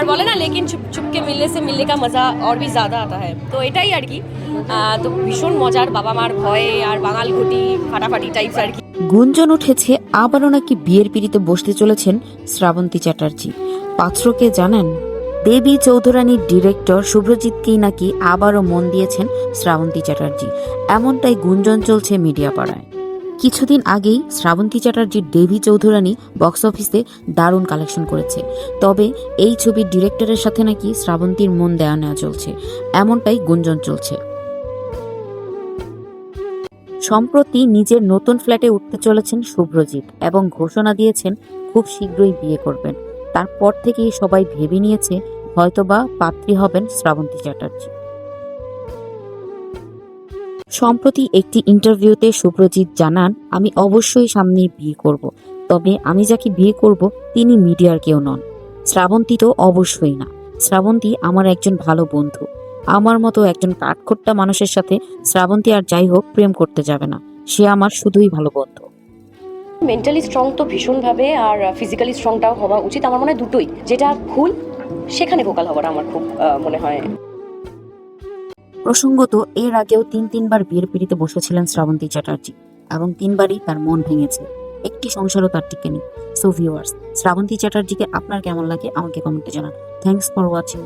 আর বলে না লেকিন চুপ চুপকে মিললে সে মিললে কা মজা আর ভি জ্যাদা আতা হ্যায় তো এটাই আর কি তো ভীষণ মজার বাবা মার ভয়ে আর বাঙাল ঘটি ফাটাফাটি টাইপস আর কি গুঞ্জন উঠেছে, আবারও নাকি বিয়ের পিড়িতে বসতে চলেছেন শ্রাবন্তী চ্যাটার্জি। পাত্রকে জানেন, দেবী চৌধুরানীর ডিরেক্টর শুভ্রজিৎকেই নাকি আবারও মন দিয়েছেন শ্রাবন্তী চ্যাটার্জি। এমনটাই গুঞ্জন চলছে মিডিয়া পাড়ায় কিছুদিন আগেই শ্রাবন্তী চ্যাটার্জির দেবী চৌধুরানী বক্স অফিসে দারুণ কালেকশন করেছে। তবে এই ছবির ডিরেক্টরের সাথে নাকি শ্রাবন্তীর মন দেয়া নেওয়া চলছে, এমনটাই গুঞ্জন চলছে। সম্প্রতি নিজের নতুন ফ্ল্যাটে উঠতে চলেছেন শুভ্রজিৎ এবং ঘোষণা দিয়েছেন খুব শীঘ্রই বিয়ে করবেন। তারপর থেকেই সবাই ভেবে নিয়েছে হয়তোবা পাত্রী হবেন শ্রাবন্তী চ্যাটার্জি। সম্প্রতি একটি ইন্টারভিউতে সুপ্রজিৎ জানান, আমি অবশ্যই সামনে বিয়ে করব। তবে আমি যাকে বিয়ে করব, তিনি মিডিয়ার কেউ নন। শ্রাবন্তী তো অবশ্যই না। শ্রাবন্তী আমার একজন ভালো বন্ধু। আমার মতো একজন কাঠখোট্টা মানুষের সাথে শ্রাবন্তী আর যাই হোক, প্রেম করতে যাবে না। সে আমার শুধুই ভালো বন্ধু। মেন্টালি স্ট্রং তো ভীষণভাবে আর ফিজিক্যালি স্ট্রংটাও হওয়া উচিত। আমার মনে হয় দুটোই। যেটা ভুল, সেখানে ভোকাল হওয়াটা আমার খুব মনে হয়। প্রসঙ্গত, এর আগেও তিন তিনবার বিয়ের পিড়িতে বসেছিলেন শ্রাবন্তী চ্যাটার্জি এবং তিনবারই তার মন ভেঙেছে একটি সংসারও তার টিকেনি সো ভিউয়ার্স শ্রাবন্তী চ্যাটার্জিকে আপনার কেমন লাগে আমাকে কমেন্টে জানান। Thanks for watching